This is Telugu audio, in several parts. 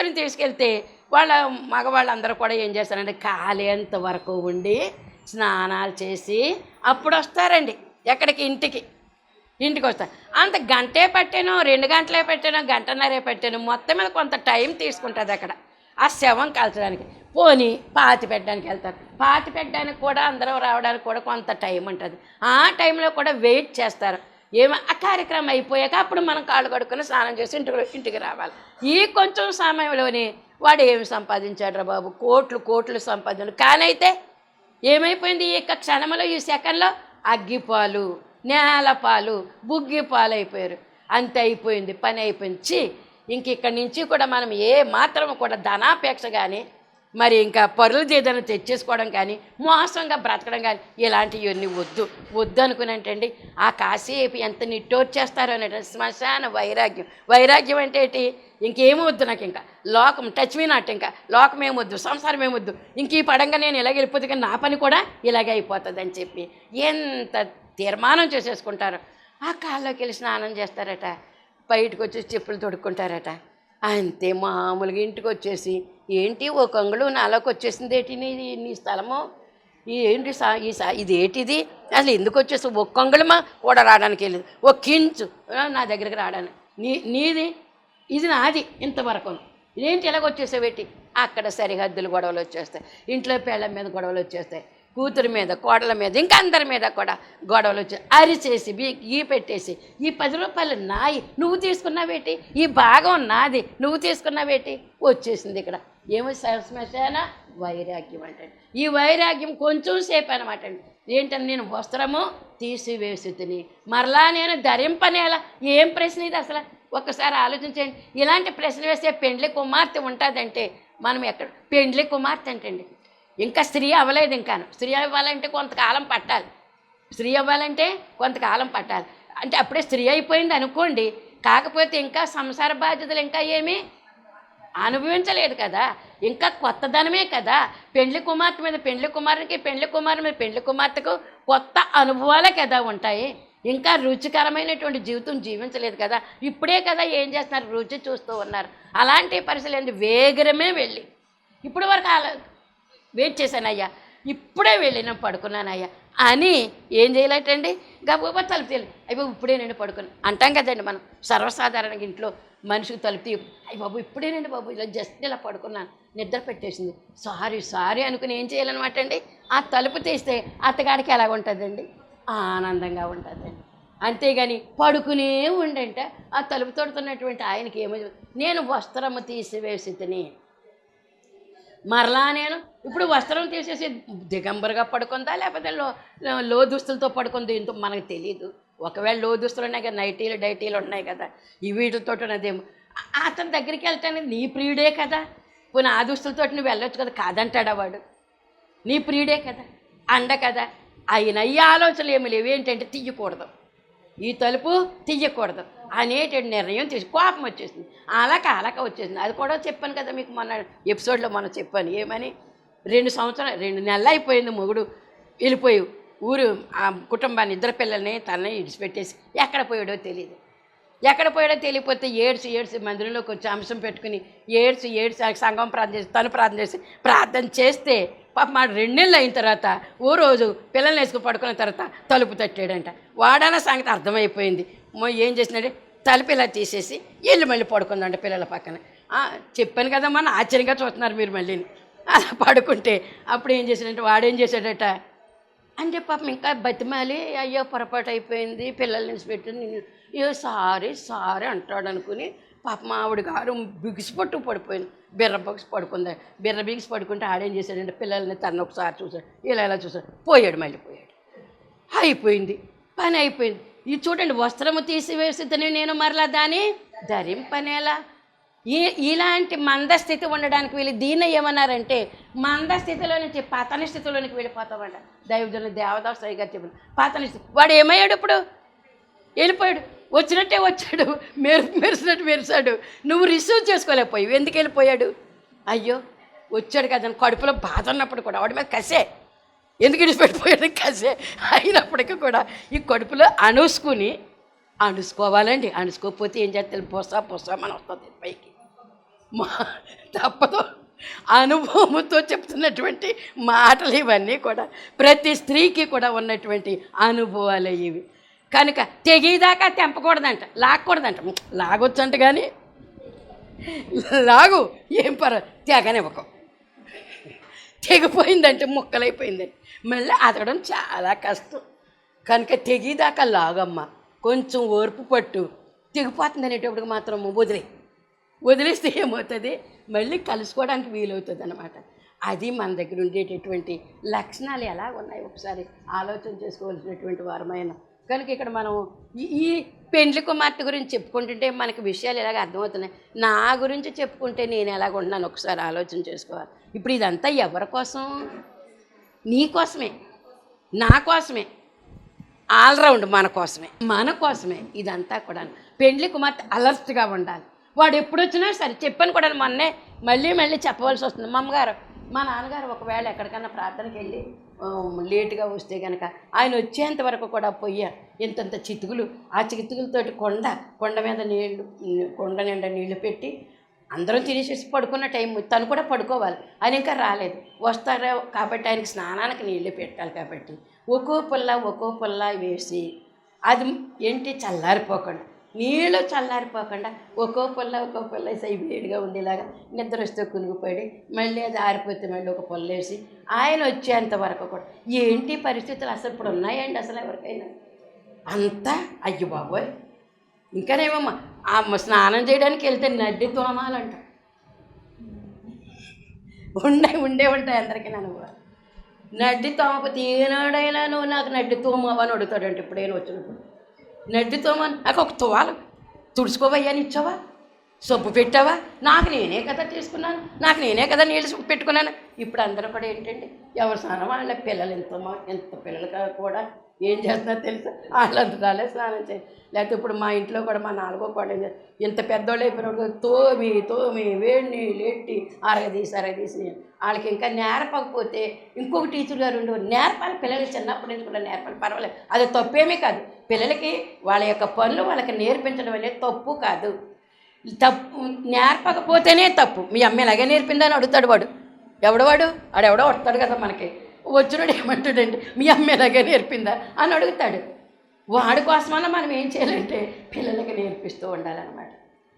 ఆ తీసుకెళ్తే వాళ్ళ మగవాళ్ళందరూ కూడా ఏం చేస్తారంటే కాలేంత వరకు ఉండి స్నానాలు చేసి అప్పుడు వస్తారండి ఎక్కడికి? ఇంటికి. ఇంటికి వస్తారు అంత గంటే పట్టాను రెండు గంటలే పెట్టాను గంటన్నరే పెట్టాను మొత్తం మీద కొంత టైం తీసుకుంటుంది అక్కడ. ఆ శవం కాల్చడానికి. పోని పాతి పెట్టడానికి వెళ్తారు. పాతి పెట్టడానికి కూడా అందరూ రావడానికి కూడా కొంత టైం ఉంటుంది. ఆ టైంలో కూడా వెయిట్ చేస్తారు. ఏమో ఆ కార్యక్రమం అయిపోయాక అప్పుడు మనం కాళ్ళు కడుక్కొని స్నానం చేసి ఇంటికి ఇంటికి రావాలి. ఈ కొంచెం సమయంలోనే వాడు ఏమి సంపాదించాడు రా బాబు? కోట్లు కోట్లు సంపాదించాడు. కానైతే ఏమైపోయింది? ఈ యొక్క క్షణంలో ఈ సెకండ్లో అగ్గిపాలు నేలపాలు బుగ్గిపాలు అయిపోయారు అంతే అయిపోయింది పని అయిపోయింది. ఇంక ఇక్కడి నుంచి కూడా మనం ఏ మాత్రం కూడా ధనాపేక్ష కానీ మరి ఇంకా పరుల ఏదైనా తెచ్చేసుకోవడం కానీ మోసంగా బ్రతకడం కానీ ఇలాంటివన్నీ వద్దు. వద్దు అనుకునంటండి ఆ కాసేపు ఎంత నిట్టోర్చేస్తారో అనేటువంటి శ్మశాన వైరాగ్యం. వైరాగ్యం అంటే ఏంటి? ఇంకేమీ వద్దు నాకు ఇంకా. లోకం టచ్ మీ నాట్ ఇంకా. లోకం ఏమొద్దు సంసారం ఏమొద్దు ఇంక ఈ పడంగా నేను ఇలాగ వెళ్ళిపోతే కానీ నా పని కూడా ఇలాగే అయిపోతుంది అని చెప్పి ఎంత తీర్మానం చేసేసుకుంటారు. ఆ కాళ్ళలోకి వెళ్ళి స్నానం చేస్తారట. బయటకు వచ్చి చెప్పులు తొడుక్కుంటారట. అంతే మామూలుగా ఇంటికి వచ్చేసి ఏంటి ఓ కొంగులు నాలోకి వచ్చేసింది ఏంటి నీ నీ స్థలము? ఏంటి సా ఈ సా ఇది ఏంటిది అసలు ఎందుకు వచ్చేసి ఒక కొంగులమా కూడా రావడానికి వెళ్ళదు ఒక కించు నా దగ్గరికి రావడానికి. నీ నీది ఇది నాది ఇంతవరకు. ఏంటి ఇలాగ వచ్చేసావేటి అక్కడ సరిహద్దులు గొడవలు వచ్చేస్తాయి ఇంట్లో పేళ్ళ మీద గొడవలు వచ్చేస్తాయి కూతురు మీద కోడల మీద ఇంకా అందరి మీద కూడా గొడవలు వచ్చి అరిచేసి బీ ఈ పెట్టేసి ఈ పది రూపాయలు నాయి నువ్వు తీసుకున్నావేటి? ఈ భాగం నాది నువ్వు తీసుకున్నావేటి? వచ్చేసింది ఇక్కడ. ఏమో శ్మశాన? వైరాగ్యం అంటే ఈ వైరాగ్యం కొంచెం సేపు అనమాట అండి. ఏంటని నేను వస్త్రము తీసివేసి తిని మరలా నేను ధరింపనేలా? ఏం ప్రశ్న ఇది అసలు? ఒక్కసారి ఆలోచించండి. ఇలాంటి ప్రశ్న వేస్తే పెండ్లి కుమార్తె ఉంటుందంటే మనం ఎక్కడ పెండ్లి కుమార్తె అంటండి. ఇంకా స్త్రీ అవ్వలేదు ఇంకాను. స్త్రీ అవ్వాలంటే కొంతకాలం పట్టాలి. స్త్రీ అవ్వాలంటే కొంతకాలం పట్టాలి. అంటే అప్పుడే స్త్రీ అయిపోయింది అనుకోండి. కాకపోతే ఇంకా సంసార బాధ్యతలు ఇంకా ఏమీ అనుభవించలేదు కదా. ఇంకా కొత్తదనమే కదా. పెండ్లి కుమార్తె మీద పెండ్లి కుమారునికి పెండ్లి కుమారు మీద పెండ్లి కుమార్తెకు కొత్త అనుభవాలే కదా ఉంటాయి. ఇంకా రుచికరమైనటువంటి జీవితం జీవించలేదు కదా. ఇప్పుడే కదా ఏం చేస్తున్నారు? రుచి చూస్తూ ఉన్నారు. అలాంటి పరిస్థితులు ఏంటి? వేగరమే వెళ్ళి. ఇప్పుడు వరకు అలా వెయిట్ చేశానయ్యా. ఇప్పుడే వెళ్ళినా పడుకున్నానయ్యా. అని ఏం చేయలేటండి? గబగబా తలుపు తీయాలి. అయ్యో ఇప్పుడే నేను పడుకున్నాను అంటాం కదండి మనం. సర్వసాధారణంగా ఇంట్లో మనిషికి తలుపు తీయ అయ్య బాబు ఇప్పుడేనండి బాబు ఇలా జస్ట్ ఇలా పడుకున్నాను నిద్ర పెట్టేసింది. సారీ సారీ అనుకుని ఏం చేయాలన్నమాట అండి? ఆ తలుపు తీస్తే అత్తగాడికి ఎలా ఉంటుందండి? ఆనందంగా ఉంటుందండి. అంతేగాని పడుకునే ఉండంట. ఆ తలుపు తొడుతున్నటువంటి ఆయనకి ఏమో నేను వస్త్రము తీసివేసి తిని మరలా నేను ఇప్పుడు వస్త్రం తీసేసి దిగంబరుగా పడుకుందా? లేకపోతే లో లో దుస్తులతో పడుకుంది? ఇంత మనకు తెలియదు ఒకవేళ లో దుస్తులు ఉన్నాయి కదా నైటీలు డైటీలు ఉన్నాయి కదా ఈ వీటితో ఉన్నదేమో అతని దగ్గరికి వెళ్తాను నీ ప్రియుడే కదా. పోనీ ఆ దుస్తులతో నువ్వు వెళ్ళొచ్చు కదా కాదంటాడా వాడు? నీ ప్రియుడే కదా అండ కదా. అయిన ఈ ఆలోచనలు ఏమి లేవు. ఏంటంటే తీయకూడదు ఈ తలుపు తీయకూడదు అనేటువంటి నిర్ణయం తీసి కోపం వచ్చేసింది. అలక అలక వచ్చేసింది. అది కూడా చెప్పాను కదా మీకు మొన్న ఎపిసోడ్లో మనం చెప్పాను. ఏమని? రెండు సంవత్సరాలు రెండు నెలలు అయిపోయింది మొగుడు. వెళ్ళిపోయి ఊరు ఆ కుటుంబాన్ని ఇద్దరు పిల్లల్ని తనని ఇడిచిపెట్టేసి ఎక్కడ పోయాడో తెలియదు ఎక్కడ పోయాడో తెలియకపోతే ఏడ్చి ఏడ్చి మందిరంలోకి వచ్చి అంశం పెట్టుకుని ఏడ్చి ఏడ్చి ఆ సంఘం ప్రార్థన చేసి తను ప్రార్థన చేసి ప్రార్థన చేస్తే పాప మా రెండేళ్ళు అయిన తర్వాత ఓ రోజు పిల్లల్ని వేసుకుని పడుకున్న తర్వాత తలుపు తట్టాడంట. వాడన సంగతి అర్థమైపోయింది. ఏం చేసినాడు? తలుపు ఇలా తీసేసి ఇల్లు మళ్ళీ పడుకుందంట పిల్లల పక్కన. చెప్పాను కదా మన ఆశ్చర్యంగా చూస్తున్నారు మీరు మళ్ళీ. అలా పడుకుంటే అప్పుడు ఏం చేశాడంటే వాడేం చేశాడట? అంటే పాపం ఇంకా బతిమాలి అయ్యో పొరపాటు అయిపోయింది పిల్లల్ని పెట్టి నేను అయ్యో సారీ సారీ అంటాడు అనుకుని పాపం ఆవిడ గారు బిగిసిపట్టు పడిపోయింది. బిర్ర బిగిసి పడుకుంది. బిర్ర బిగిసి పడుకుంటే ఆడేం చేశాడంటే పిల్లల్ని తను ఒకసారి చూశాడు. ఇలా ఇలా చూశాడు. పోయాడు మళ్ళీ పోయాడు. అయిపోయింది. పని అయిపోయింది. ఇది చూడండి వస్త్రము తీసివేసిద్దని నేను మరలా దాన్ని ధరింపనేలా. ఈ ఇలాంటి మందస్థితి ఉండడానికి వీళ్ళు దీన్ని ఏమన్నారంటే మందస్థితిలో నుంచి పతన స్థితిలోనికి వెళ్ళిపోతామంట. దైవజన దేవదాస్ గారు చెప్పిన పతన స్థితి. వాడు ఏమయ్యాడు ఇప్పుడు? వెళ్ళిపోయాడు. వచ్చినట్టే వచ్చాడు. మెరు మెరిసినట్టు మెరిసాడు. నువ్వు రిసీవ్ చేసుకోలేకపోయావు. ఎందుకు వెళ్ళిపోయాడు? అయ్యో వచ్చాడు కదా కడుపులో బాధ ఉన్నప్పుడు కూడా వాడి మీద కసే. ఎందుకు విడిచిపెట్టిపోయాడు? కసే అయినప్పటికీ కూడా ఈ కడుపులో అణుసుకుని అణుసుకోవాలండి. అణుసుకోకపోతే ఏం చేస్తారు పొస పొస మన వస్తుంది పైకి. మా తప్పదు. అనుభవంతో చెప్తున్నటువంటి మాటలు ఇవన్నీ కూడా ప్రతి స్త్రీకి కూడా ఉన్నటువంటి అనుభవాలు ఇవి. కనుక తెగేదాకా తెంపకూడదంట లాక్కూడదంట. లాగొచ్చంట కానీ లాగు ఏం పర తెగనివ్వకు. తెగిపోయిందంటే ముక్కలైపోయిందండి. మళ్ళీ అతడం చాలా కష్టం. కనుక తెగిదాకా లాగమ్మ. కొంచెం ఓర్పు పట్టు. తెగిపోతుంది అనేటప్పుడు మాత్రం వదిలే. వదిలేస్తే ఏమవుతుంది? మళ్ళీ కలుసుకోవడానికి వీలవుతుంది అనమాట అది మన దగ్గర ఉండేటటువంటి లక్షణాలు ఎలా ఉన్నాయి? ఒకసారి ఆలోచన చేసుకోవాల్సినటువంటి వారమైన. కనుక ఇక్కడ మనం ఈ ఈ పెండ్లి కుమార్తె గురించి చెప్పుకుంటుంటే మనకి విషయాలు ఎలాగ అర్థమవుతున్నాయి? నా గురించి చెప్పుకుంటే నేను ఎలాగ ఉన్నాను ఒకసారి ఆలోచన చేసుకోవాలి. ఇప్పుడు ఇదంతా ఎవరి కోసం? నీ కోసమే నా కోసమే ఆల్రౌండ్ మన కోసమే మన కోసమే ఇదంతా కూడా పెండ్లి కుమార్తె అలర్ట్గా ఉండాలి. వాడు ఎప్పుడు వచ్చినా సరే చెప్పాను కూడా మొన్నే మళ్ళీ మళ్ళీ చెప్పవలసి వస్తుంది. మా అమ్మగారు మా నాన్నగారు ఒకవేళ ఎక్కడికైనా ప్రార్థనకి వెళ్ళి లేటుగా వస్తే కనుక ఆయన వచ్చేంత వరకు కూడా పొయ్య ఇంతంత చితుకులు ఆ చితుకులతోటి కొండ కొండ మీద నీళ్ళు కొండ నిండా నీళ్ళు పెట్టి అందరం తినేసేసి పడుకున్న టైం తను కూడా పడుకోవాలి. ఆయన ఇంకా రాలేదు. వస్తారో? కాబట్టి ఆయనకి స్నానానికి నీళ్ళు పెట్టాలి కాబట్టి ఒక్కో పుల్ల ఒక్కో పుల్ల వేసి అది ఏంటి? చల్లారిపోకుండా నీళ్ళు చల్లారిపోకుండా ఒక్కో పుల్ల ఒక్కో పుల్ల వేసి వేడిగా ఉండేలాగా నిద్ర వస్తే కునిగిపోయి మళ్ళీ అది ఆరిపోతే మళ్ళీ ఒక పుల్ల వేసి ఆయన వచ్చేంత వరకు కూడా. ఏంటి పరిస్థితులు? అసలు ఇప్పుడు ఉన్నాయండి అసలు ఎవరికైనా? అంతా అయ్యో బాబోయ్ ఇంకానేమమ్మా ఆ స్నానం చేయడానికి వెళ్తే నడ్డి తోమాలంట. ఉండే ఉండే ఉంటాయి అందరికీ నన్ను నడ్డి తోమకపోతే ఏనాడైనా నువ్వు నాకు నడ్డి తోమవు అని అడుగుతాడంటే ఇప్పుడు వచ్చినప్పుడు నడ్డి తోమని నాకు ఒక తోవాలి. తుడుచుకోవయ్యా అని ఇచ్చావా సబ్బు పెట్టావా? నాకు నేనే కదా తీసుకున్నాను నాకు నేనే కదా నీళ్ళు పెట్టుకున్నాను. ఇప్పుడు అందరూ కూడా ఏంటంటే ఎవరు స్నానం వాళ్ళ పిల్లలు ఎంత మా- ఎంత పిల్లలు కూడా ఏం చేస్తున్నారో తెలుసా? వాళ్ళంతరాలే స్నానం చేయాలి లేకపోతే ఇప్పుడు మా ఇంట్లో కూడా మా నాలుగో కూడా ఇంత పెద్దోళ్ళు అయిపోయినప్పుడు తోమి తోమి వేడి లేటి ఎట్టి అరగదీసి అరగదీసి వాళ్ళకి ఇంకా నేర్పకపోతే ఇంకొక టీచర్ గారు ఉండేవారు. నేర్పాలి పిల్లలు చిన్నప్పటి నుంచి కూడా నేర్పాలి పర్వాలేదు. అది తప్పేమీ కాదు. పిల్లలకి వాళ్ళ యొక్క పనులు వాళ్ళకి నేర్పించడం అనేది తప్పు కాదు. తప్పు నేర్పకపోతేనే తప్పు. మీ అమ్మ ఇలాగే నేర్పిందని అడుగుతాడు వాడు. ఎవడు వాడు? ఆడెవడో వస్తాడు కదా మనకి. వచ్చినాడు ఏమంటాడండి? మీ అమ్మ ఎలాగే నేర్పిందా? అని అడుగుతాడు. వాడి కోసమన్నా మనం ఏం చేయాలంటే పిల్లలకి నేర్పిస్తూ ఉండాలన్నమాట.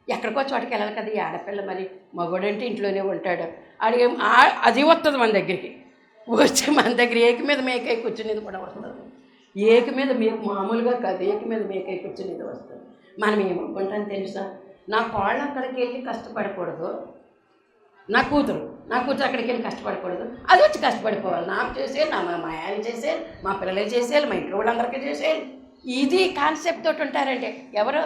ఎక్కడికో చోటకి వెళ్ళాలి కదా ఈ ఆడపిల్ల మరి. మగోడంటే ఇంట్లోనే ఉంటాడు. అడిగే అది వస్తుంది మన దగ్గరికి. వచ్చి మన దగ్గర ఏకి మీద మేకై కూర్చునేది కూడా వస్తుంది. ఏకి మీద మీకు మామూలుగా కాదు ఏకి మీద మేకై కూర్చునేది వస్తుంది. మనం ఏమనుకుంటాం తెలుసా? నా కోళ్ళు అక్కడికి వెళ్ళి కష్టపడకూడదు. నా కూతురు. నా కూర్చో అక్కడికి వెళ్ళి కష్టపడకూడదు. అది వచ్చి కష్టపడిపోవాలి. నాకు చేసేయాలి నా మా ఆయన చేసేయాలి మా పిల్లలే చేసేయాలి మా ఇంట్లో వాళ్ళందరికీ చేసేయాలి ఇది కాన్సెప్ట్ తోటి ఉంటారంటే ఎవరు?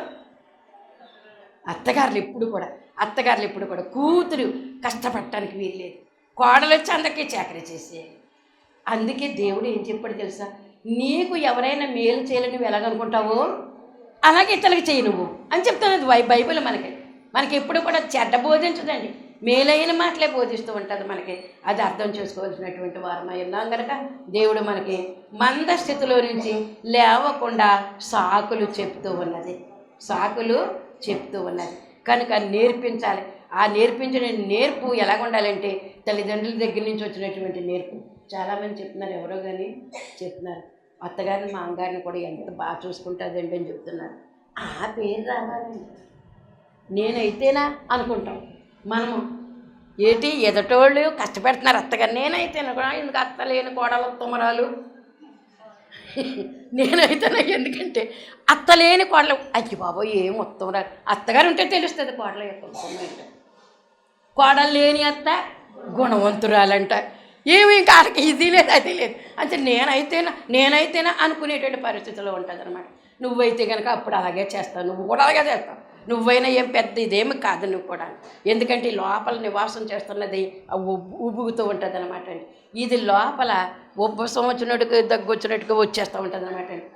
అత్తగారులు ఎప్పుడు కూడా అత్తగారులు ఎప్పుడు కూడా కూతురు కష్టపడటానికి వీల్లేదు. కోడలు వచ్చి అందరికీ చాకరీ చేసేయాలి అందుకే దేవుడు ఏం చెప్పాడు తెలుసా? నీకు ఎవరైనా మేలు చేయాలని నువ్వు ఎలాగనుకుంటావో అలాగే ఇతరులకు చేయి నువ్వు. అని చెప్తున్నది బైబిల్ మనకి. మనకి ఎప్పుడు కూడా చెడ్డ బోధించదండి. మేలైన మాటలే బోధిస్తూ ఉంటుంది మనకి. అది అర్థం చేసుకోవాల్సినటువంటి వారమై ఉన్నాం కనుక దేవుడు మనకి మంద స్థితిలో నుంచి లేవకుండా సాకులు చెప్తూ ఉన్నది. సాకులు చెప్తూ ఉన్నది. కనుక నేర్పించాలి. ఆ నేర్పించిన నేర్పు ఎలాగ ఉండాలంటే తల్లిదండ్రుల దగ్గర నుంచి వచ్చినటువంటి నేర్పు. చాలామంది చెప్తున్నారు ఎవరో కానీ చెప్తున్నారు. అత్తగారిని మా అమ్మగారిని కూడా ఎంత బాగా చూసుకుంటుందండి అని చెప్తున్నారు. ఆ పేరు రావాలండి. నేనైతేనా అనుకుంటాం. మనము ఏంటి ఎదటోళ్ళు కష్టపెడుతున్నారు అత్తగారు. నేనైతే కూడా ఎందుకు అత్త లేని కోడలు తుమరాలు నేనైతే ఎందుకంటే అత్త లేని కోడలు. అయ్యి బాబోయ్ ఏం మొత్తం రా అత్తగారు ఉంటే తెలుస్తుంది కోడల యొక్క కోడలు లేని అత్త గుణవంతురాలంట. ఏమి ఇంకా వాళ్ళకి ఇది లేదు అది లేదు. అంటే నేనైతేనా నేనైతేనా అనుకునేటువంటి పరిస్థితిలో ఉంటుంది అనమాట నువ్వైతే కనుక అప్పుడు అలాగే చేస్తావు నువ్వు కూడా అలాగే చేస్తావు. నువ్వైనా ఏం పెద్ద ఇదేమి కాదు నువ్వు కూడా. ఎందుకంటే ఈ లోపల నివాసం చేస్తున్నది ఉబ్బుగుతూ ఉంటుంది అనమాట అండి. ఇది లోపల ఉబ్బసం వచ్చినట్టుగా దగ్గు వచ్చినట్టుగా వచ్చేస్తూ ఉంటుంది అనమాట అండి.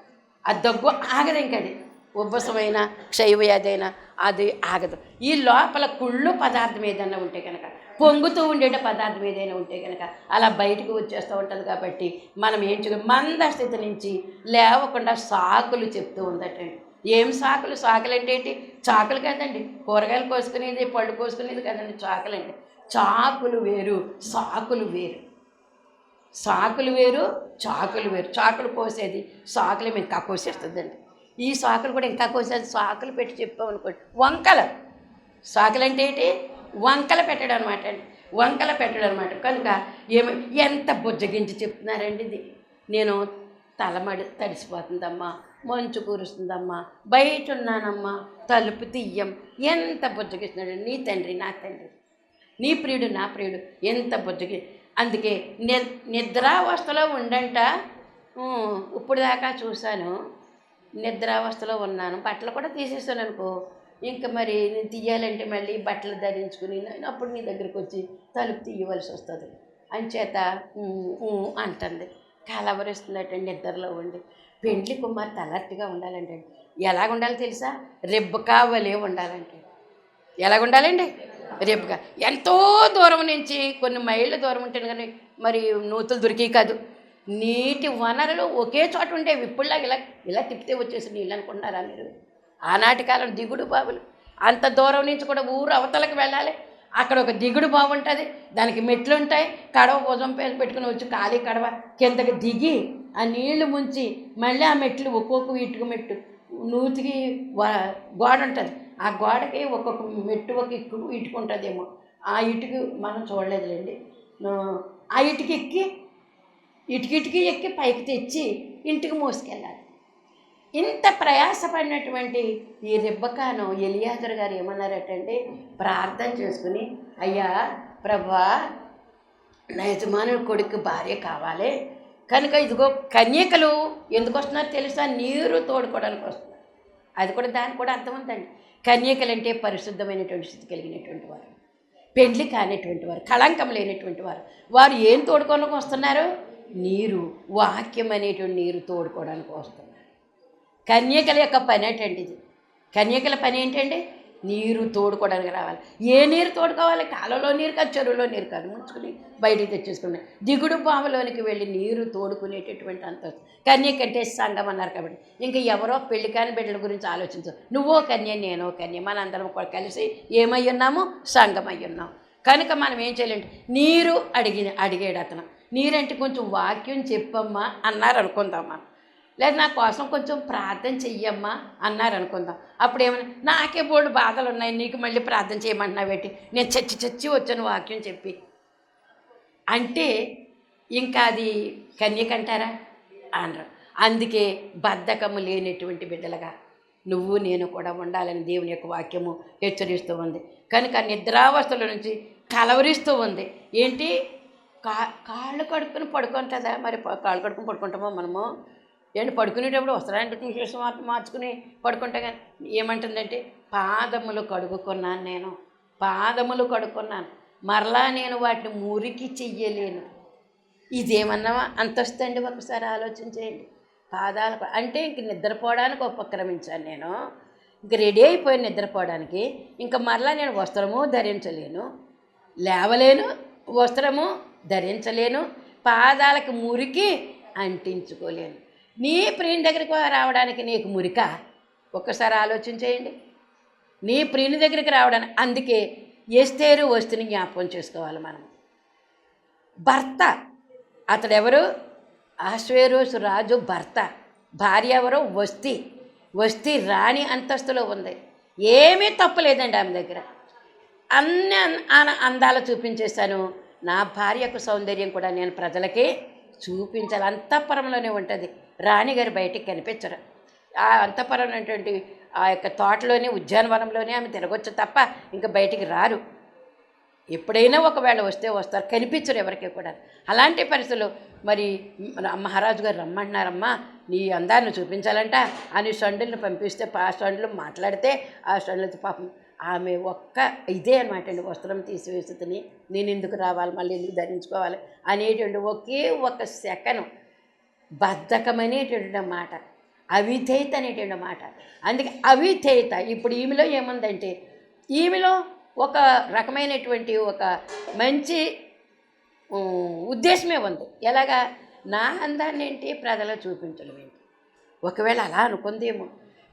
ఆ దగ్గు ఆగదు ఇంకది అది. ఉబ్బసమైనా క్షయవ్యాధి అయినా అది ఆగదు. ఈ లోపల కుళ్ళు పదార్థం ఏదైనా ఉంటే కనుక పొంగుతూ ఉండే పదార్థం ఏదైనా ఉంటే కనుక అలా బయటకు వచ్చేస్తూ ఉంటుంది కాబట్టి మనం ఏం చేయాలి మంద స్థితి నుంచి లేవకుండా సాకులు చెప్తూ ఉందటండి ఏం సాకులు? సాకులు అంటే ఏంటి? చాకులు కదండి. కూరగాయలు కోసుకునేది పళ్ళు కోసుకునేది కదండి. చాకులండి. చాకులు వేరు సాకులు వేరు. సాకులు వేరు చాకులు వేరు. చాకులు కోసేది సాకులు ఇంకా కోసేస్తుందండి. ఈ సాకులు కూడా ఇంకా కోసేది సాకులు పెట్టి చెప్పామనుకోండి వంకలు. సాకులు అంటే ఏంటి? వంకలు పెట్టడం అనమాట అండి. వంకలు పెట్టడం అనమాట కనుక ఏమి ఎంత బుజ్జగించి చెప్తున్నారండి ఇది? నేను తలమడి తడిసిపోతుందమ్మా. మంచు కురుస్తుందమ్మా బయట ఉన్నానమ్మా తలుపు తీయం ఎంత బుజ్జగిస్తున్నాడు నీ తండ్రి నా తండ్రి. నీ ప్రియుడు నా ప్రియుడు. ఎంత బుజ్జగి అందుకే ని నిద్రావస్థలో ఉండంట. ఇప్పుడు దాకా చూశాను. నిద్రావస్థలో ఉన్నాను. బట్టలు కూడా తీసేసాను అనుకో. ఇంకా మరి నేను తీయాలంటే మళ్ళీ బట్టలు ధరించుకుని నేను అప్పుడు నీ దగ్గరికి వచ్చి తలుపు తీయవలసి వస్తుంది. అంచేత అంటుంది. కలవరిస్తుందట నిద్రలో ఉండి. పెండ్లి కుమార్తె అలర్ట్గా ఉండాలంటే ఎలాగ ఉండాలి తెలుసా? రెబ్బకా వలే ఉండాలంటే. ఎలాగ ఉండాలండి రేపుగా ఎంతో దూరం నుంచి కొన్ని మైళ్ళ దూరం ఉంటుంది కానీ మరి నూతులు దొరికి కాదు. నీటి వనరులు ఒకే చోట ఉండేవి ఇప్పుడులా ఇలా ఇలా తిప్పితే వచ్చేసి నీళ్ళు అనుకుంటున్నారా మీరు? ఆనాటి కాలం దిగుడు బావులు. అంత దూరం నుంచి కూడా ఊరు అవతలకు వెళ్ళాలి. అక్కడ ఒక దిగుడు బాగుంటుంది దానికి మెట్లు ఉంటాయి. కడవ భుజం పేరు పెట్టుకుని వచ్చి ఖాళీ కడవ కిందకి దిగి ఆ నీళ్ళు ముంచి మళ్ళీ ఆ మెట్లు ఒక్కొక్క ఇటుక మెట్టు నూతికి గోడ ఉంటుంది ఆ గోడకి ఒక్కొక్క మెట్టు ఒక ఇక్కు ఇటుకు ఉంటుందేమో ఆ ఇటుకు మనం చూడలేదులేండి. ఆ- ఇటుకి ఇటుక ఎక్కి ఇటుకిటికి ఎక్కి పైకి తెచ్చి ఇంటికి మోసుకెళ్ళాలి. ఇంత ప్రయాసపడినటువంటి ఈ రిబ్బకాను ఎలియాజర్ గారు ఏమన్నారటండి? ప్రార్థన చేసుకుని అయ్యా ప్రభా నా యజమానుడి కొడుకు భార్య కావాలి. కనుక ఇదిగో కన్యకలు ఎందుకు వస్తున్నారు తెలుసా? నీరు తోడుకోవడానికి వస్తున్నారు. అది కూడా దానికి కూడా అర్థం ఉందండి. కన్యకలు అంటే పరిశుద్ధమైనటువంటి స్థితి కలిగినటువంటి వారు. పెండ్లి కానిటువంటి వారు కళంకం లేనటువంటి వారు. వారు ఏం తోడుకోవడానికి వస్తున్నారు? నీరు వాక్యం అనేటువంటి నీరు తోడుకోవడానికి వస్తున్నారు. కన్యకల యొక్క పని ఏంటండి ఇది? కన్యకల పని ఏంటండి? నీరు తోడుకోవడానికి రావాలి. ఏ నీరు తోడుకోవాలి? కాలంలో నీరు కాదు చెరువులో నీరు కాదు. ముంచుకుని బయటికి తెచ్చేసుకున్నాయి దిగుడు బావిలోనికి వెళ్ళి నీరు తోడుకునేటటువంటి అంత కన్య కంటే సంఘం అన్నారు కాబట్టి. ఇంకా ఎవరో పెళ్ళి కాని బిడ్డల గురించి ఆలోచించు నువ్వో కన్య నేనో కన్య. మనందరం కూడా కలిసి ఏమై ఉన్నాము? సంఘం అయి ఉన్నాం. కనుక మనం ఏం చేయాలంటే నీరు అడిగి అడిగాడు అతను. నీరంటే కొంచెం వాక్యం చెప్పమ్మా అన్నారు అనుకుందాం మనం. లేదు నా కోసం కొంచెం ప్రార్థన చెయ్యమ్మా అన్నారు అనుకుందాం అప్పుడు ఏమన్నా నాకే బోర్డు బాధలు ఉన్నాయి నీకు మళ్ళీ ప్రార్థన చేయమంటున్నావు ఏంటి? నేను చచ్చి చచ్చి వచ్చాను వాక్యం చెప్పి. అంటే ఇంకా అది కన్యకంటారా అనరు. అందుకే బద్ధకము లేనటువంటి బిడ్డలుగా నువ్వు నేను కూడా ఉండాలని దేవుని యొక్క వాక్యము హెచ్చరిస్తూ ఉంది. కనుక నిద్రావస్థల నుంచి కలవరిస్తూ ఉంది. ఏంటి? కా కాళ్ళు కడుక్కుని పడుకుంటుందా? మరి కాళ్ళు కడుక్కుని పడుకుంటామో మనము? ఏంటి పడుకునేటప్పుడు వస్త్రాన్ని తీసేసి మాత్రం మార్చుకుని పడుకుంటా కానీ ఏమంటుందంటే పాదములు కడుగుకున్నాను నేను. పాదములు కడుక్కున్నాను. మరలా నేను వాటిని మురికి చెయ్యలేను. ఇదేమన్నా అంతస్తు అండి ఒకసారి ఆలోచన చేయండి. పాదాలు అంటే ఇంక నిద్రపోవడానికి ఉపక్రమించాను నేను. ఇంక రెడీ అయిపోయాను నిద్రపోవడానికి. ఇంకా మరలా నేను వస్త్రము ధరించలేను. లేవలేను వస్త్రము ధరించలేను. పాదాలకు మురికి అంటించుకోలేను. నీ ప్రియుని దగ్గరికి రావడానికి నీకు మురిక? ఒక్కసారి ఆలోచన చేయండి. నీ ప్రియుని దగ్గరికి రావడానికి అందుకే ఎస్తేరు వస్తుని జ్ఞాపకం చేసుకోవాలి మనం భర్త అతడెవరు? ఆశ్వేరోసు రాజు భర్త. భార్య ఎవరో? వస్తి. వస్తి రాణి అంతస్తులో ఉంది. ఏమీ తప్పు లేదండి ఆమె దగ్గర. అన్ని అన్- అందాలు చూపించేశాను. నా భార్యకు సౌందర్యం కూడా నేను ప్రజలకి చూపించాలి. అంతఃపురంలోనే ఉంటుంది. రాణిగారు బయటికి కనిపించరు. ఆ అంతఃపురం అనేటువంటి ఆ యొక్క తోటలోనే ఉద్యానవనంలోనే ఆమె తిరగొచ్చు తప్ప ఇంకా బయటికి రారు. ఎప్పుడైనా ఒకవేళ వస్తే వస్తారు. కనిపించరు ఎవరికి కూడా. అలాంటి పరిస్థితులు మరి మహారాజు గారు రమ్మంటున్నారమ్మా నీ అందాన్ని చూపించాలంట. అని సండులను పంపిస్తే ఆ సండులు మాట్లాడితే ఆ సండులతో పాపం ఆమె ఒక్క ఇదే అనమాట అండి వస్త్రం తీసివేసుకుని నేను ఎందుకు రావాలి మళ్ళీ ఎందుకు ధరించుకోవాలి అనేటువంటి ఒకే ఒక సెకను బద్ధకమనేటువంటి మాట అవిధేయత అనేటువంటి మాట అందుకే అవిధేయత ఇప్పుడు ఈమెలో ఏముందంటే ఈమెలో ఒక రకమైనటువంటి ఒక మంచి ఉద్దేశమే ఉంది. ఎలాగా? నా అందాన్ని ఏంటి ప్రజలు చూపించడం ఏంటి? ఒకవేళ అలా అనుకుందేమో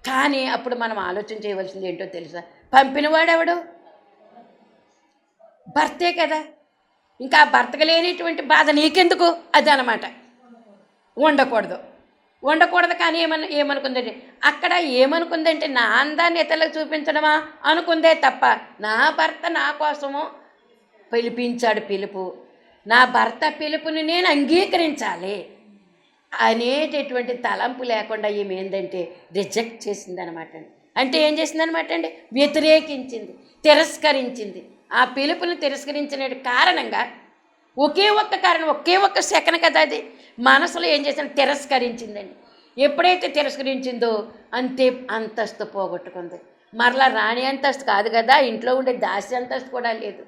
కానీ అప్పుడు మనం ఆలోచన చేయవలసింది ఏంటో తెలుసా? పంపినవాడెవడు? భర్తే కదా. ఇంకా భర్తకు లేనిటువంటి బాధ నీకెందుకు? అది అనమాట ఉండకూడదు. ఉండకూడదు కానీ ఏమను ఏమనుకుందండి అక్కడ ఏమనుకుందంటే నా అందాన్ని ఇతరులకు చూపించడమా? అనుకుందే తప్ప నా భర్త నా కోసము పిలిపించాడు పిలుపు. నా భర్త పిలుపుని నేను అంగీకరించాలి అనేటటువంటి తలంపు లేకుండా ఈమె ఏంటంటే రిజెక్ట్ చేసిందనమాట అండి అంటే ఏం చేసిందనమాట అండి వ్యతిరేకించింది తిరస్కరించింది. ఆ పిలుపుని తిరస్కరించిన కారణంగా ఒకే ఒక్క కారణం ఒకే ఒక్క సెకండ్ కదా అది మనసులో ఏం చేసిన తిరస్కరించిందండి. ఎప్పుడైతే తిరస్కరించిందో అంతే అంతస్తు పోగొట్టుకుంది. మరలా రాణి అంతస్తు కాదు కదా ఇంట్లో ఉండే దాసి అంతస్తు కూడా లేదు.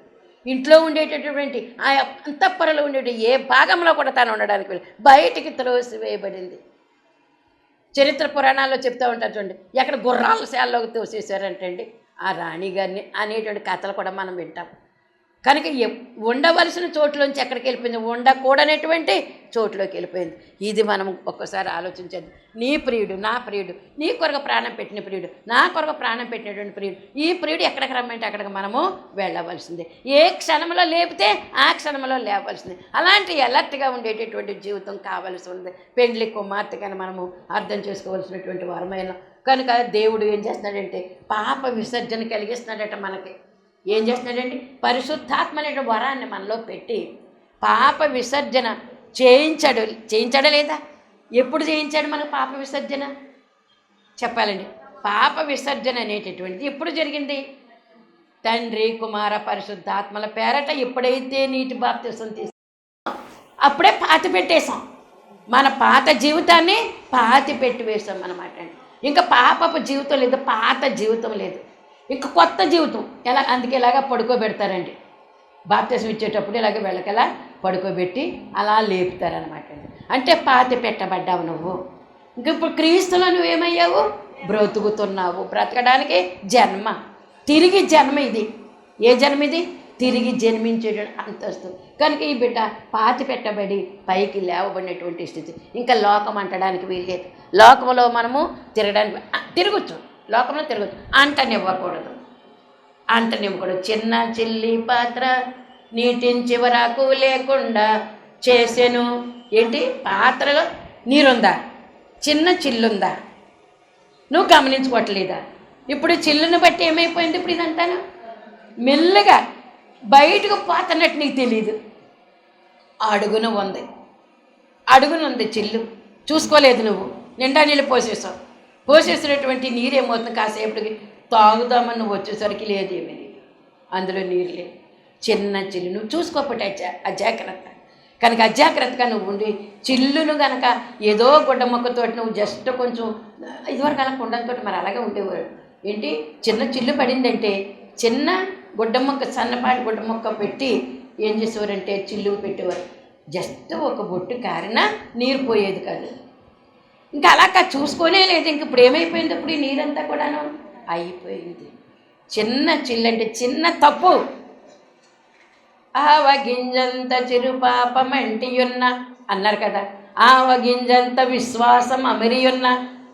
ఇంట్లో ఉండేటటువంటి ఆ అంతఃపరలో ఉండే ఏ భాగంలో కూడా తాను ఉండడానికి వెళ్ళి బయటికి త్రోసివేయబడింది చరిత్ర పురాణాల్లో చెప్తూ ఉంటారు చూడండి. ఎక్కడ గుర్రాల శాలలోకి తోసేశారంటండి. ఆ రాణి గారిని అనేటువంటి కథలు కూడా మనం వింటాం. కనుక ఉండవలసిన చోట్లోంచి ఎక్కడికి వెళ్ళిపోయింది? ఉండకూడనటువంటి చోట్లోకి వెళ్ళిపోయింది. ఇది మనం ఒక్కసారి ఆలోచించద్దు. నీ ప్రియుడు నా ప్రియుడు నీ కొరకు ప్రాణం పెట్టిన ప్రియుడు నా కొరకు ప్రాణం పెట్టినటువంటి ప్రియుడు ఈ ప్రియుడు ఎక్కడికి రమ్మంటే అక్కడికి మనము వెళ్ళవలసిందే. ఏ క్షణంలో లేపితే ఆ క్షణంలో లేవలసింది. అలాంటి అలర్ట్గా ఉండేటటువంటి జీవితం కావలసి ఉంది పెండ్లి కుమార్తెగా మనము అర్థం చేసుకోవాల్సినటువంటి వరమైన. కనుక దేవుడు ఏం చేస్తున్నాడంటే పాప విసర్జన కలిగిస్తున్నాడట మనకి. ఏం చేస్తున్నాడండి? పరిశుద్ధాత్మ అనే వరాన్ని మనలో పెట్టి పాప విసర్జన చేయించాడు. చేయించాడా లేదా? ఎప్పుడు చేయించాడు మనకు పాప విసర్జన? చెప్పాలండి. పాప విసర్జన అనేటటువంటిది ఎప్పుడు జరిగింది? తండ్రి కుమార పరిశుద్ధాత్మల పేరట ఎప్పుడైతే నీటి బాప్తిసం తీసు అప్పుడే పాతి పెట్టేశాం. మన పాత జీవితాన్ని పాతి పెట్టి వేసాం అన్నమాట అండి. ఇంకా పాపపు జీవితం లేదు పాత జీవితం లేదు. ఇంకా కొత్త జీవితం. ఎలా అందుకే ఇలాగా పడుకోబెడతారండి. బాప్తిసం ఇచ్చేటప్పుడు ఇలాగ వెళ్ళకలా పడుకోబెట్టి అలా లేపుతారనమాట అంటే పాతి పెట్టబడ్డావు నువ్వు. ఇంక ఇప్పుడు క్రీస్తులో నువ్వేమయ్యావు? బ్రతుకుతున్నావు. బ్రతకడానికి జన్మ. తిరిగి జన్మ ఇది. ఏ జన్మ ఇది? తిరిగి జన్మించే అంతస్తు. కనుక ఈ బిడ్డ పాతి పెట్టబడి పైకి లేవబడినటువంటి స్థితి. ఇంకా లోకం అంటడానికి వీల్లేదు. లోకంలో మనము తిరగడానికి తిరగచ్చు. లోకంలో తిరగచ్చు అంటనివ్వకూడదు. అంటనివ్వకూడదు. చిన్న చిల్లి పాత్ర నీటిని చివరకు లేకుండా చేసెను. ఏంటి? పాత్రలో నీరుందా? చిన్న చిల్లుందా? నువ్వు గమనించుకోవట్లేదా? ఇప్పుడు చిల్లును బట్టి ఏమైపోయింది ఇప్పుడు ఇదంటాను మెల్లగా బయటకు పోతున్నట్టు నీకు తెలియదు అడుగున ఉంది. అడుగున ఉంది చిల్లు. చూసుకోలేదు నువ్వు. నిండా నీళ్ళు పోసేసావు. పోసేసినటువంటి నీరేమవుతుంది కాసేపటికి తాగుదామని వచ్చేసరికి లేదు ఏమీ అందులో నీరు లేదు. చిన్న చిల్లు. నువ్వు చూసుకోకపోతే అజా అజాగ్రత్త. కనుక అజాగ్రత్తగా నువ్వు ఉండి చిల్లును కనుక ఏదో గుడ్డ మొక్కతోటి నువ్వు జస్ట్ కొంచెం ఇదివరకు అలా కుండంతో మరి అలాగే ఉండేవారు. ఏంటి? చిన్న చిల్లు పడిందంటే చిన్న గుడ్డ మొక్క సన్నపాటి గుడ్డ మొక్క పెట్టి ఏం చేసేవారంటే చిల్లు పెట్టేవారు. జస్ట్ ఒక బొట్టు కారిన నీరు పోయేది కాదు. ఇంకా అలా చూసుకోనే లేదు. ఇంక ఇప్పుడు ఏమైపోయింది ఇప్పుడు ఈ నీరంతా కూడాను? అయిపోయింది. చిన్న చిల్లంటే చిన్న తప్పు. ఆవగింజంత చిరుపాపమంటియున్న అన్నారు కదా. ఆవగింజంత విశ్వాసం అమరియున్న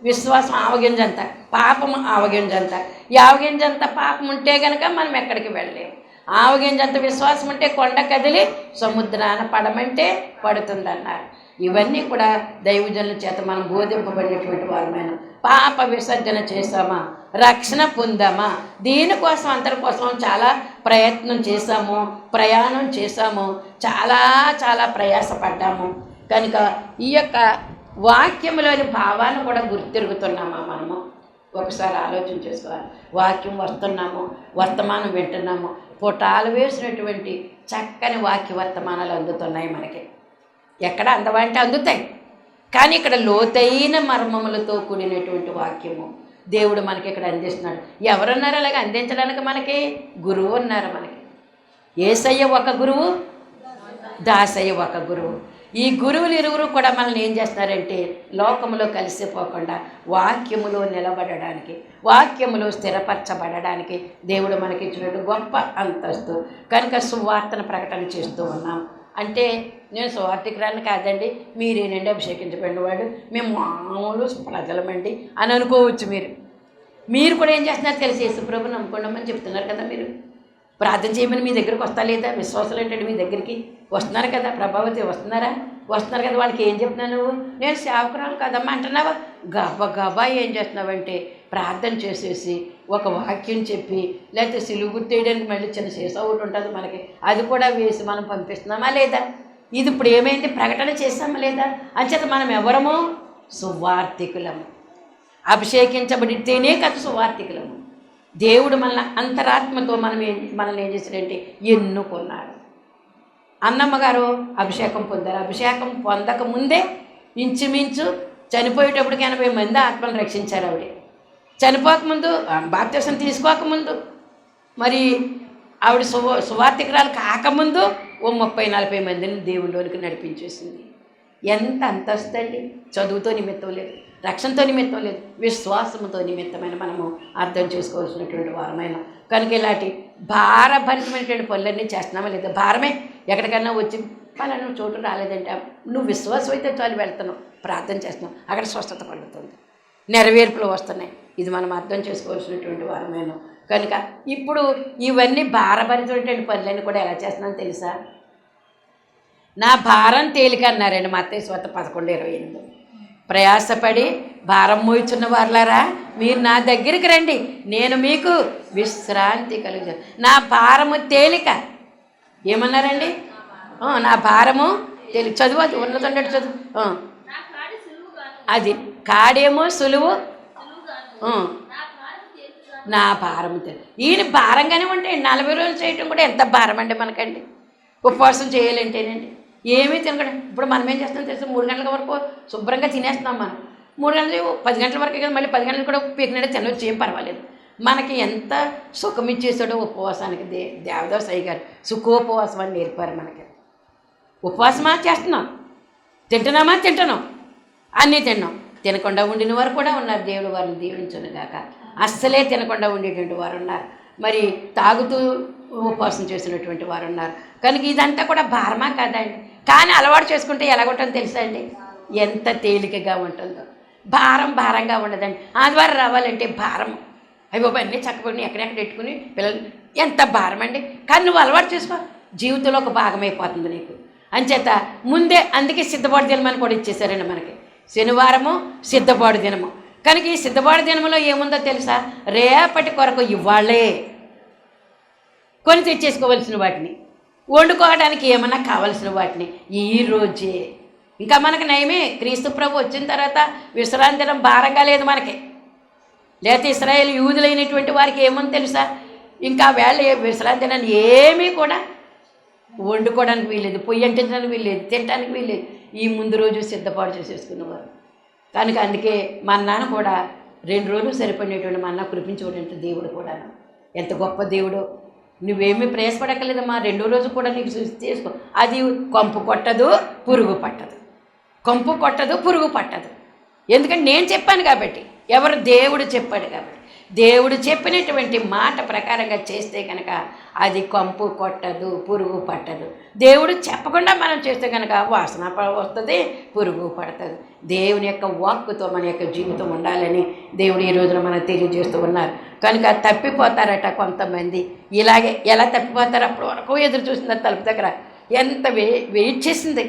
విశ్వాసం ఆవగింజంత పాపం ఆవగింజంత. ఈ ఆవగింజంత పాపం ఉంటే కనుక మనం ఎక్కడికి వెళ్ళలేము ఆవగింజంత విశ్వాసం ఉంటే కొండ కదిలి సముద్రాన పడమంటే పడుతుందన్నారు. ఇవన్నీ కూడా దైవజనుల చేత మనం బోధింపబడినటువంటి వారమైన పాప విసర్జన చేశామా? రక్షణ పొందామా? దీనికోసం అందరి కోసం చాలా ప్రయత్నం చేశాము ప్రయాణం చేశాము చాలా చాలా ప్రయాసపడ్డాము. కనుక ఈ యొక్క వాక్యంలోని భావాన్ని కూడా గుర్తిరుగుతున్నామా మనము? ఒకసారి ఆలోచన చేసుకోవాలి. వాక్యం వస్తున్నాము వర్తమానం వింటున్నాము. పుటాలు వేసినటువంటి చక్కని వాక్య వర్తమానాలు అందుతున్నాయి మనకి. ఎక్కడ అందవంటే అందుతాయి. కానీ ఇక్కడ లోతైన మర్మములతో కూడినటువంటి వాక్యము దేవుడు మనకి ఇక్కడ అందిస్తున్నాడు. ఎవరున్నారు అలాగే? అందించడానికి మనకి గురువు ఉన్నారు మనకి. ఏసయ్య ఒక గురువు దాసయ్య ఒక గురువు. ఈ గురువులు ఇరువురు కూడా మనల్ని ఏం చేస్తున్నారంటే లోకములో కలిసిపోకుండా వాక్యములో నిలబడడానికి వాక్యములో స్థిరపరచబడడానికి దేవుడు మనకి ఇచ్చినట్టు గొప్ప అంతస్తు. కనుక సువార్తను ప్రకటన చేస్తూ ఉన్నాం. అంటే నేను సువార్థికురాలను కాదండి మీరేనండి అభిషేకించబడిన వాడు మేము మామూలు ప్రజలమండి అని అనుకోవచ్చు మీరు. మీరు కూడా ఏం చేస్తున్నారు తెలిసి? యేసుప్రభు నమ్ముకోండమని చెప్తున్నారు కదా మీరు. ప్రార్థన చేయమని మీ దగ్గరికి వస్తా లేదా? విశ్వాసాలు ఏంటంటే మీ దగ్గరికి? వస్తున్నారు కదా? ప్రభావతి వస్తున్నారా? వస్తున్నారు కదా వాళ్ళకి ఏం చెప్తున్నావు నువ్వు? నేను సేవకురాలు కదమ్మా అంటున్నావా? గబ గబా ఏం చేస్తున్నావంటే ప్రార్థన చేసేసి ఒక వాక్యం చెప్పి లేకపోతే సిలువు గుర్తేయడానికి మళ్ళీ చిన్న సీసా ఒకటి ఉంటుంది మనకి. అది కూడా వేసి మనం పంపిస్తున్నామా లేదా? ఇది ఇప్పుడు ఏమైంది? ప్రకటన చేస్తామా లేదా? అంచేత మనం ఎవరము? సువార్థికులము. అభిషేకించబడితేనే కదా సువార్థికులము. దేవుడు మన అంతరాత్మతో మనం ఏం మనల్ని ఏం చేశాడంటే ఎన్నుకున్నాడు. అన్నమ్మ గారు అభిషేకం పొందారు. అభిషేకం పొందక ముందే ఇంచుమించు చనిపోయేటప్పటికి ఎనభై మంది ఆత్మలు రక్షించారు ఆవిడ. చనిపోకముందు బాప్తీసం తీసుకోకముందు మరి ఆవిడ సువ సువార్థికరాలు కాకముందు ఓ ముప్పై నలభై మందిని దేవుళ్ళలోనికి నడిపించేసింది. ఎంత అంతస్తు అండి. చదువుతో నిమిత్తం లేదు రక్షణతో నిమిత్తం లేదు విశ్వాసంతో నిమిత్తమైన మనము అర్థం చేసుకోవాల్సినటువంటి వారమైన కనుక ఇలాంటి భారభరితమైనటువంటి పనులన్నీ చేస్తున్నామా లేదా? భారమే ఎక్కడికైనా వచ్చి పలానా చోటు రాలేదంటే నువ్వు విశ్వాసం అయితే చాలు వెళ్తున్నావు ప్రార్థన చేస్తున్నావు అక్కడ స్వస్థత పడుతుంది నెరవేర్పులు వస్తున్నాయి. ఇది మనం అర్థం చేసుకోవాల్సినటువంటి వారమేను. కనుక ఇప్పుడు ఇవన్నీ భారభరితమైనటువంటి పనులన్నీ కూడా ఎలా చేస్తున్నాను తెలుసా? నా భారం తేలిక అన్నారండి మా అత్తయ్య స్వత పదకొండు ఇరవై ఎనిమిది ప్రయాసపడి భారం మోయిచున్న వారులారా మీరు నా దగ్గరికి రండి. నేను మీకు విశ్రాంతి కలుగు నా భారము తేలిక. ఏమన్నారండి? నా భారము తేలిక. చదువు అది ఉన్నదండి చదువు. అది కాడేమో సులువు. నా భారం తేలికగాను తెలు ఈయన భారంగానే ఉంటే నలభై రోజులు చేయటం కూడా ఎంత భారం అండి మనకండి. ఉపవాసం చేయాలంటేనండి. ఏమీ తినకడం ఇప్పుడు మనం ఏం చేస్తున్నాం తెలుసు? మూడు గంటల వరకు శుభ్రంగా తినేస్తున్నాం మనం. మూడు గంటలు పది గంటల వరకే కదా మళ్ళీ పది గంటలు కూడా పీకినట్టు తినవచ్చు ఏం పర్వాలేదు. మనకి ఎంత సుఖం ఇచ్చేసాడో ఉపవాసానికి దే దేవదాస్ అయ్య గారు. సుఖోపవాసం అని నేర్పారు మనకి. ఉపవాసమా చేస్తున్నాం? తింటున్నామా? తింటున్నాం. అన్నీ తిన్నాం. తినకుండా ఉండిన వారు కూడా ఉన్నారు. దేవుడు వారిని దీవించునుగాక అస్సలే తినకుండా ఉండేటువంటి వారు ఉన్నారు. మరి తాగుతూ ఉపవాసం చేసినటువంటి వారు ఉన్నారు. కనుక ఇదంతా కూడా భారమా కాదండి? కానీ అలవాటు చేసుకుంటే ఎలాగుంటుందో తెలుసా అండి? ఎంత తేలికగా ఉంటుందో. భారం భారంగా ఉండదండి. ఆదివారం రావాలంటే భారం. అవి బాబా అన్నీ చక్కబడి ఎక్కడెక్కడ పెట్టుకుని పిల్లలు ఎంత భారం అండి? కానీ నువ్వు అలవాటు చేసుకో. జీవితంలో ఒక భాగం అయిపోతుంది నీకు. అంచేత ముందే అందుకే సిద్ధపాటు దినమని కూడా ఇచ్చేసారండి మనకి. శనివారము సిద్ధపాటు దినము. కనుక ఈ సిద్ధపాటు దినములో ఏముందో తెలుసా? రేపటి కొరకు ఇవ్వాలే కొని తెచ్చేసుకోవలసిన వాటిని. వండుకోవడానికి ఏమన్నా కావలసిన వాటిని ఈ రోజే. ఇంకా మనకి నయమే క్రీస్తు ప్రభు వచ్చిన తర్వాత విశ్రాంతి దినం భారంగా లేదు మనకి. లేకపోతే ఇస్రాయేల్ యూదులైనటువంటి వారికి ఏమని తెలుసా? ఇంకా వేళ విశ్రాంతి దినాన్ని ఏమీ కూడా వండుకోవడానికి వీల్లేదు పొయ్యి అంటించడానికి వీల్లేదు తినడానికి వీల్లేదు. ఈ ముందు రోజు సిద్ధపాటు చేసేసుకునేవారు. కనుక అందుకే మా నాన్న కూడా రెండు రోజులు సరిపడినటువంటి మా అన్న కృపించుకునేటువంటి దేవుడు కూడా ఎంత గొప్ప దేవుడు. నువ్వేమీ ప్రయాసపడక్కర్లేదమ్మా రెండో రోజు కూడా నీకు చూసి చేసుకో. అది కొంపు కొట్టదు పురుగు పట్టదు. కొంపు కొట్టదు పురుగు పట్టదు. ఎందుకంటే నేను చెప్పాను కాబట్టి ఎవరు దేవుడు చెప్పాడు కాబట్టి. దేవుడు చెప్పినటువంటి మాట ప్రకారంగా చేస్తే కనుక అది కంపు కొట్టదు పురుగు పట్టదు. దేవుడు చెప్పకుండా మనం చేస్తే కనుక వాసన వస్తుంది పురుగు పడుతుంది. దేవుని యొక్క వాక్కుతో మన యొక్క జీవితం ఉండాలని దేవుడు ఈ రోజున మనకు తెలియజేస్తూ ఉన్నారు. కనుక తప్పిపోతారట కొంతమంది. ఇలాగే ఎలా తప్పిపోతారు? అప్పుడు వరకు ఎదురు చూసింది తలుపు దగ్గర. ఎంత వే వెయిట్ చేసింది.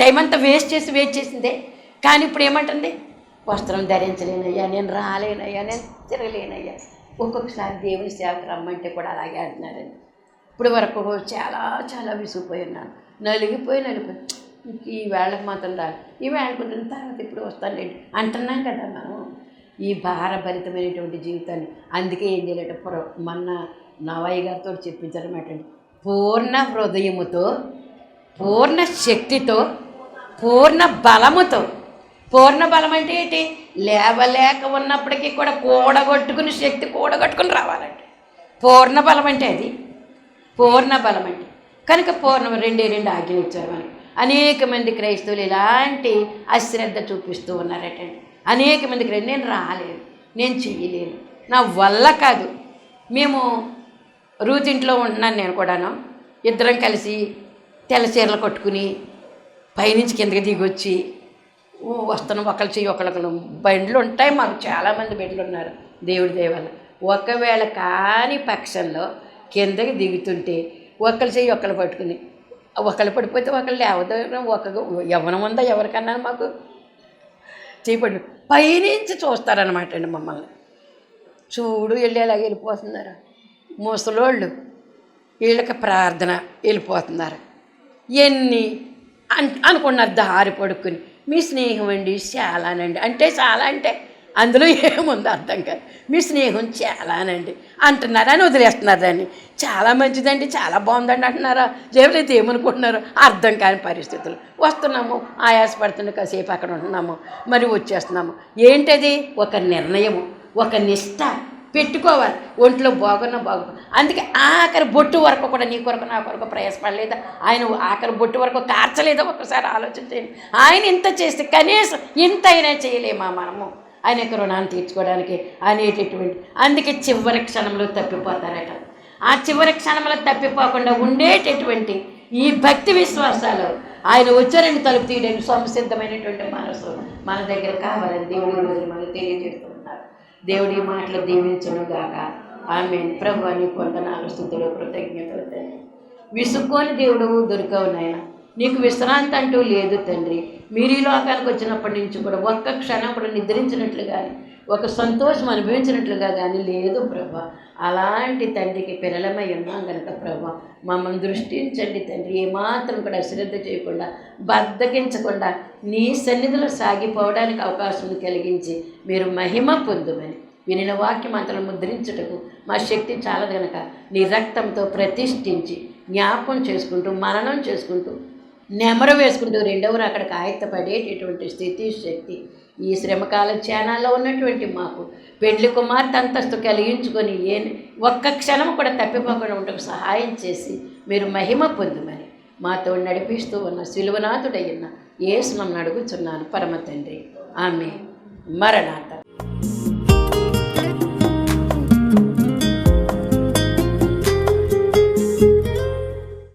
టైం అంతా వేస్ట్ చేసి వెయిట్ చేసిందే. కానీ ఇప్పుడు ఏమంటుంది? వస్త్రం ధరించలేనయ్యా నేను రాలేనయ్యా నేను తిరగలేనయ్యా. ఒక్కొక్కసారి దేవుని సేవకు రమ్మంటే కూడా అలాగే అంటున్నారండి. ఇప్పుడు వరకు చాలా చాలా విసిగిపోయి ఉన్నాను. నలిగిపోయి నలిగిపోయి ఈ వేళకు మాత్రం రాదు ఈ వేళకు తర్వాత ఇప్పుడు వస్తానులేండి. అంటున్నాం కదా మనం. ఈ భారభరితమైనటువంటి జీవితాన్ని. అందుకే ఏం చేయలేట పుర మొన్న నవాయి గారితో చెప్పించారన్నమాట పూర్ణ హృదయముతో పూర్ణ శక్తితో పూర్ణ బలముతో పూర్ణ బలం అంటే ఏంటి? లేవలేక ఉన్నప్పటికీ కూడా కూడగొట్టుకుని శక్తి కూడగొట్టుకుని రావాలంటే. పూర్ణ బలం అంటే అది. పూర్ణ బలం అంటే. కనుక పూర్ణం రెండే రెండు ఆజ్ఞలు ఇచ్చారు మనకి. అనేక మంది క్రైస్తవులు ఇలాంటి అశ్రద్ధ చూపిస్తూ ఉన్నారటండి అనేక మంది క్రై నేను రాలేను నేను చెయ్యలేను నా వల్ల కాదు. మేము రూతింట్లో ఉంటున్నాను నేను కూడాను. ఇద్దరం కలిసి తెల్ల చీరలు కట్టుకుని పైనుంచి కిందకి దిగొచ్చి వస్తున్నాం ఒకళ్ళు చెయ్యి ఒకళ్ళు బండ్లు ఉంటాయి. మాకు చాలామంది బిడ్డలు ఉన్నారు దేవుడి దేవాల ఒకవేళ కాని పక్షంలో కిందకి దిగుతుంటే ఒకళ్ళు చెయ్యి ఒకళ్ళు పట్టుకుని. ఒకళ్ళు పడిపోతే ఒకళ్ళు లేవదం ఒక యవ్వనం ఉందా ఎవరికన్నా మాకు? చేపడు పైనుంచి చూస్తారనమాట అండి మమ్మల్ని. చూడు వెళ్ళి అలాగ వెళ్ళిపోతున్నారు. ముసలోళ్ళు వీళ్ళకి ప్రార్థన వెళ్ళిపోతున్నారు. ఎన్ని అన్ అనుకున్నారు దారి పడుకుని. మీ స్నేహం అండి చాలానండి. అంటే చాలా అంటే అందులో ఏముంది అర్థం కాదు. మీ స్నేహం చాలానండి. అంటున్నారని అని వదిలేస్తున్నారు దాన్ని. చాలా మంచిదండి చాలా బాగుందండి అంటున్నారా? లేకపోతే ఏమనుకుంటున్నారు అర్థం కాని పరిస్థితులు. వస్తున్నాము ఆయాసపడుతుండే కాసేపు అక్కడ ఉంటున్నాము మరి వచ్చేస్తున్నాము. ఏంటది? ఒక నిర్ణయము ఒక నిష్ట పెట్టుకోవాలి. ఒంట్లో బాగున్నా బాగు అందుకే ఆఖరి బొట్టు వరకు కూడా నీ కొరకు నా కొరకు ప్రయాసపడలేదా? ఆయన ఆఖరి బొట్టు వరకు కార్చలేదా? ఒకసారి ఆలోచన చేయండి. ఆయన ఇంత చేస్తే కనీసం ఇంత అయినా చేయలేమా మనము? ఆయన యొక్క రుణాన్ని తీర్చుకోవడానికి అనేటటువంటి అందుకే చివరి క్షణంలో తప్పిపోతారట. ఆ చివరి క్షణంలో తప్పిపోకుండా ఉండేటటువంటి ఈ భక్తి విశ్వాసాలు ఆయన వచ్చారని తలుపు తీయడానికి సంసిద్ధమైనటువంటి మనసు మన దగ్గర కావాలని దేవుడి రోజు మనకు తెలియజేస్తున్నారు. దేవుడి మాటలు దీవించను గాక. ఆమె ప్రభు అని వందనాలు స్థుతులు కృతజ్ఞతలు తండ్రి. విసుక్కోని దేవుడు దొరికవు నాయన. నీకు విశ్రాంతి అంటూ లేదు తండ్రి. మీరు ఈ లోకానికి వచ్చినప్పటి నుంచి కూడా ఒక్క క్షణం కూడా నిద్రించినట్లు కానీ ఒక సంతోషం అనుభవించినట్లుగా కానీ లేదు ప్రభా. అలాంటి తండ్రికి పిల్లలమై ఉన్నాం కనుక ప్రభా. మమ్మల్ని దృష్టించండి తండ్రి. ఏమాత్రం కూడా అశ్రద్ధ చేయకుండా బద్దకించకుండా నీ సన్నిధిలో సాగిపోవడానికి అవకాశం కలిగించి మీరు మహిమ పొందుమని. వినిన వాక్యం అంతలో ముద్రించుటకు మా శక్తి చాలదు గనక. నీ రక్తంతో ప్రతిష్ఠించి జ్ఞాపం చేసుకుంటూ మననం చేసుకుంటూ నెమరు వేసుకుంటూ రెండవ అక్కడికి ఆయత్తపడేటటువంటి స్థితి శక్తి ఈ శ్రమకాల ధ్యానాల్లో ఉన్నటువంటి మాకు పెండ్లి కుమార్తె అంతస్తు కలిగించుకొని ఏ ఒక్క క్షణం కూడా తప్పిపోకుండా ఉండకు సహాయం చేసి మీరు మహిమ పొందుమని మాతో నడిపిస్తూ ఉన్న శిలువనాథుడయ్యన్న ఏసునం అడుగుచున్నాను పరమ తండ్రి. ఆమె మరణాత